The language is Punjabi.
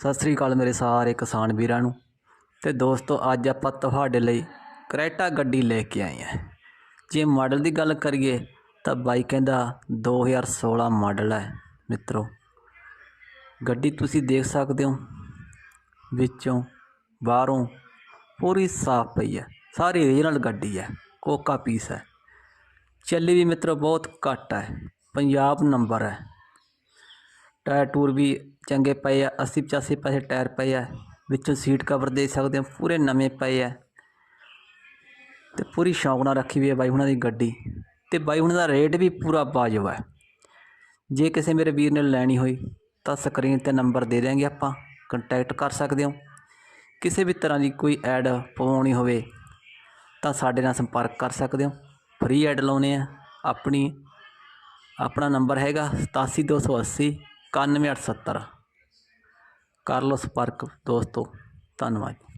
ਸਤਿ ਸ੍ਰੀ ਅਕਾਲ ਮੇਰੇ ਸਾਰੇ ਕਿਸਾਨ ਵੀਰਾਂ ਨੂੰ ਤੇ ਦੋਸਤੋ, ਅੱਜ ਆਪਾਂ ਤੁਹਾਡੇ ਲਈ ਕਰੈਟਾ ਗੱਡੀ ਲੈ ਕੇ ਆਏ ਹਾਂ। ਜੇ ਮਾਡਲ ਦੀ ਗੱਲ ਕਰੀਏ ਤਾਂ ਬਾਈ ਕਹਿੰਦਾ 2016 ਮਾਡਲ ਹੈ ਮਿੱਤਰੋ। ਗੱਡੀ ਤੁਸੀਂ ਦੇਖ ਸਕਦੇ ਹੋ, ਵਿੱਚੋਂ ਬਾਹਰੋਂ ਪੂਰੀ ਸਾਫ਼ ਪਈ ਹੈ, ਸਾਰੀ ਰੀਜਨਲ ਗੱਡੀ ਹੈ, ਕੋਕਾ ਪੀਸ ਹੈ। ਚੱਲੀ ਵੀ ਮਿੱਤਰੋ ਬਹੁਤ ਘੱਟ ਹੈ, ਪੰਜਾਬ ਨੰਬਰ ਹੈ। ਟਾਇਰ ਟੂਰ ਵੀ ਚੰਗੇ ਪਏ ਆ 80 85 ਪੈਸੇ ਟਾਇਰ ਪਏ ਆ, ਵਿੱਚੋਂ ਸੀਟ ਕਵਰ ਦੇ ਸਕਦੇ ਹੋ ਪੂਰੇ ਨਵੇਂ ਪਏ ਆ। ਤੇ ਪੂਰੀ ਸ਼ੌਂਕ ਨਾਲ ਰੱਖੀ ਵੀ ਹੈ ਬਾਈ ਹੁਣਾਂ ਦੀ ਗੱਡੀ। ਤੇ ਬਾਈ ਹੁਣਾਂ ਦਾ ਰੇਟ ਵੀ ਪੂਰਾ ਵਾਜਬ ਹੈ ਜੇ ਕਿਸੇ ਮੇਰੇ ਵੀਰ ਨੇ ਲੈਣੀ ਹੋਈ, ਤਾਂ ਸਕਰੀਨ ਤੇ ਨੰਬਰ ਦੇ ਦਿਆਂਗੇ ਆਪਾਂ ਕੰਟੈਕਟ ਕਰ ਸਕਦੇ ਹੋ। ਕਿਸੇ ਵੀ ਤਰ੍ਹਾਂ ਦੀ ਕੋਈ ਐਡ ਪਵਾਉਣੀ ਹੋਵੇ, ਤਾਂ ਸਾਡੇ ਨਾਲ ਸੰਪਰਕ ਕਰ ਸਕਦੇ ਹੋ। ਫ੍ਰੀ ਐਡ ਲਾਉਨੇ ਆ। ਆਪਣੀ, ਆਪਣਾ ਨੰਬਰ ਹੈਗਾ 87280 91870 ਕਰ ਲਓ ਸੰਪਰਕ ਦੋਸਤੋ ਧੰਨਵਾਦ।